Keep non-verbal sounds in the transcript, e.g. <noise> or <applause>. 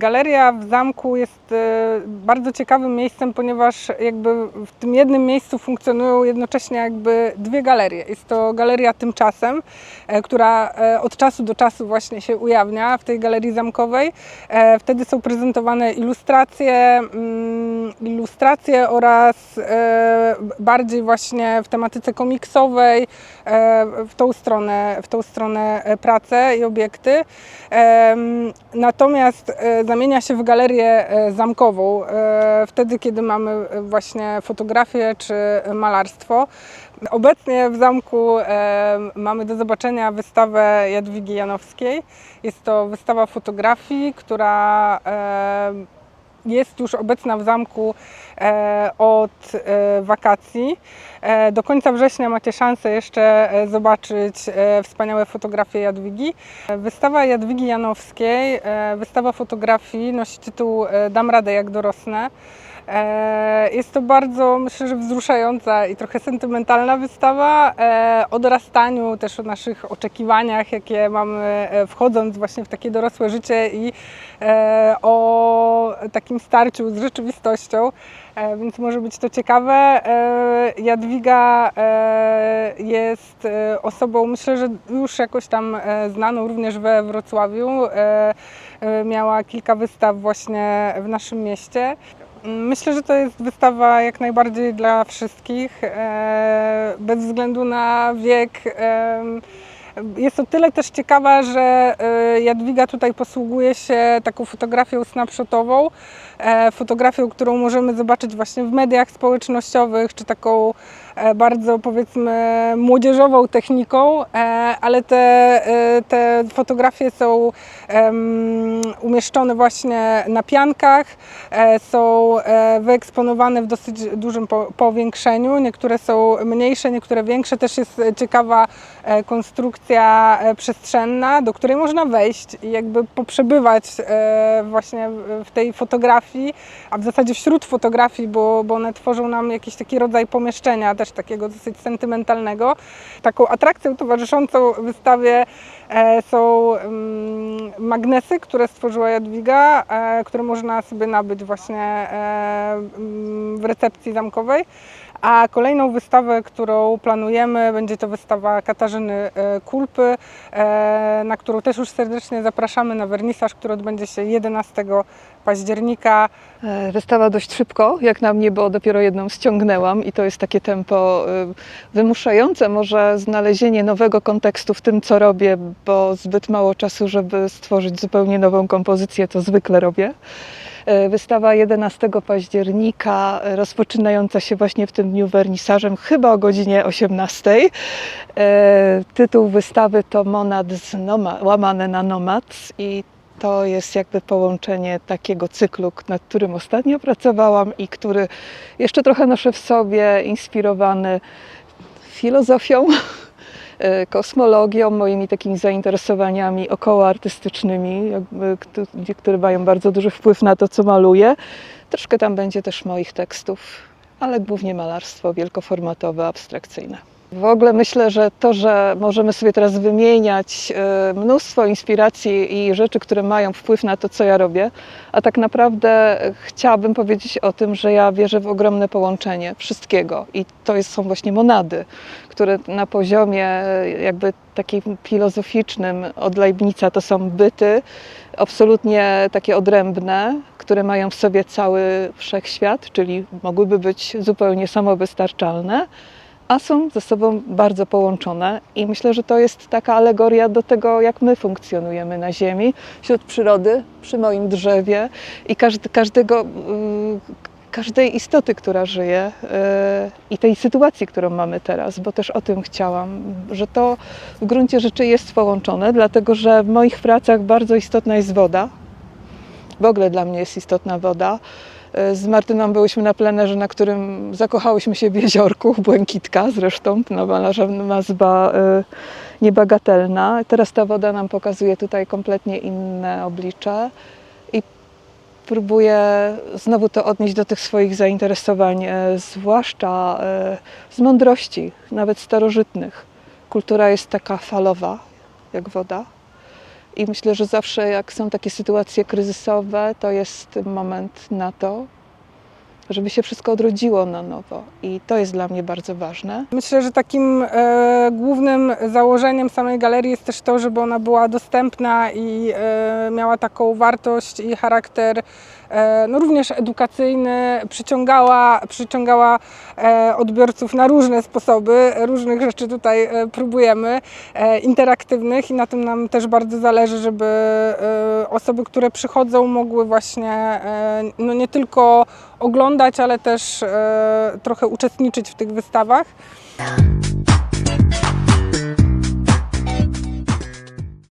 Galeria w zamku jest e, bardzo ciekawym miejscem, ponieważ jakby w tym jednym miejscu funkcjonują jednocześnie jakby dwie galerie. Jest to galeria tymczasem, e, która e, od czasu do czasu właśnie się ujawnia w tej galerii zamkowej. Wtedy są prezentowane ilustracje, mm, ilustracje oraz bardziej właśnie w tematyce komiksowej w tą stronę, w tą stronę prace i obiekty. Natomiast zamienia się w galerię e, zamkową e, wtedy, kiedy mamy e, właśnie fotografię czy malarstwo. Obecnie w zamku mamy do zobaczenia wystawę Jadwigi Janowskiej. Jest to wystawa fotografii, która jest już obecna w zamku e, od e, wakacji. E, do końca września macie szansę jeszcze zobaczyć wspaniałe fotografie Jadwigi. Wystawa Jadwigi Janowskiej, wystawa fotografii nosi tytuł Dam radę jak dorosnę. E, Jest to bardzo, myślę, że wzruszająca i trochę sentymentalna wystawa e, o dorastaniu, też o naszych oczekiwaniach, jakie mamy e, wchodząc właśnie w takie dorosłe życie i o takim starciu z rzeczywistością, więc może być to ciekawe. Jadwiga jest osobą, myślę, że już jakoś tam znaną również we Wrocławiu. Miała kilka wystaw właśnie w naszym mieście. Myślę, że to jest wystawa jak najbardziej dla wszystkich, e, bez względu na wiek. em, Jest o tyle też ciekawa, że e, Jadwiga tutaj posługuje się taką fotografią snapshotową, e, fotografią, którą możemy zobaczyć właśnie w mediach społecznościowych, czy taką e, bardzo powiedzmy młodzieżową techniką, e, ale te, e, te fotografie są umieszczone właśnie na piankach, e, są e, wyeksponowane w dosyć dużym po- powiększeniu. Niektóre są mniejsze, niektóre większe. Też jest e, ciekawa e, konstrukcja e, przestrzenna, do której można wejść i jakby poprzebywać e, właśnie w tej fotografii, a w zasadzie wśród fotografii, bo, bo one tworzą nam jakiś taki rodzaj pomieszczenia, też takiego dosyć sentymentalnego. Taką atrakcją towarzyszącą wystawie e, są mm, magnesy, które stworzyła Jadwiga, e, które można sobie nabyć właśnie e, mm, w recepcji zamkowej. A kolejną wystawę, którą planujemy, będzie to wystawa Katarzyny e, Kulpy, e, na którą też już serdecznie zapraszamy na wernisaż, który odbędzie się 11 października. E, Wystawa dość szybko, jak na mnie, bo dopiero jedną ściągnęłam i to jest takie tempo wymuszające może znalezienie nowego kontekstu w tym, co robię, bo zbyt mało czasu, żeby stworzyć zupełnie nową kompozycję, to zwykle robię. E, Wystawa 11 października, e, rozpoczynająca się właśnie w tym dniu wernisażem, chyba o godzinie 18. E, Tytuł wystawy to Monad z Noma, łamane na Nomads i to jest jakby połączenie takiego cyklu, nad którym ostatnio pracowałam i który jeszcze trochę noszę w sobie, inspirowany filozofią, <laughs> kosmologią, moimi takimi zainteresowaniami okołoartystycznymi, które mają bardzo duży wpływ na to, co maluję. Troszkę tam będzie też moich tekstów, ale głównie malarstwo wielkoformatowe, abstrakcyjne. W ogóle myślę, że to, że możemy sobie teraz wymieniać e, mnóstwo inspiracji i rzeczy, które mają wpływ na to, co ja robię, a tak naprawdę chciałabym powiedzieć o tym, że ja wierzę w ogromne połączenie wszystkiego i to są właśnie monady, które na poziomie e, jakby takim filozoficznym od Leibnica to są byty absolutnie takie odrębne, które mają w sobie cały wszechświat, czyli mogłyby być zupełnie samowystarczalne, a są ze sobą bardzo połączone i myślę, że to jest taka alegoria do tego, jak my funkcjonujemy na Ziemi, wśród przyrody, przy moim drzewie i każdego, y, każdej istoty, która żyje y, i tej sytuacji, którą mamy teraz, bo też o tym chciałam, że to w gruncie rzeczy jest połączone, dlatego że w moich pracach bardzo istotna jest woda. W ogóle dla mnie jest istotna woda. E, Z Martyną byłyśmy na plenerze, na którym zakochałyśmy się w jeziorku, Błękitka zresztą, no, malarza nazwa e, niebagatelna. Teraz ta woda nam pokazuje tutaj kompletnie inne oblicze i próbuję znowu to odnieść do tych swoich zainteresowań, e, zwłaszcza z mądrości, nawet starożytnych. Kultura jest taka falowa, jak woda. I myślę, że zawsze jak są takie sytuacje kryzysowe, to jest moment na to, żeby się wszystko odrodziło na nowo. I to jest dla mnie bardzo ważne. Myślę, że takim e, głównym założeniem samej galerii jest też to, żeby ona była dostępna i e, miała taką wartość i charakter no również edukacyjny, przyciągała, przyciągała e, odbiorców na różne sposoby, różnych rzeczy tutaj e, próbujemy, e, interaktywnych i na tym nam też bardzo zależy, żeby e, osoby, które przychodzą mogły właśnie e, no nie tylko oglądać, ale też e, trochę uczestniczyć w tych wystawach.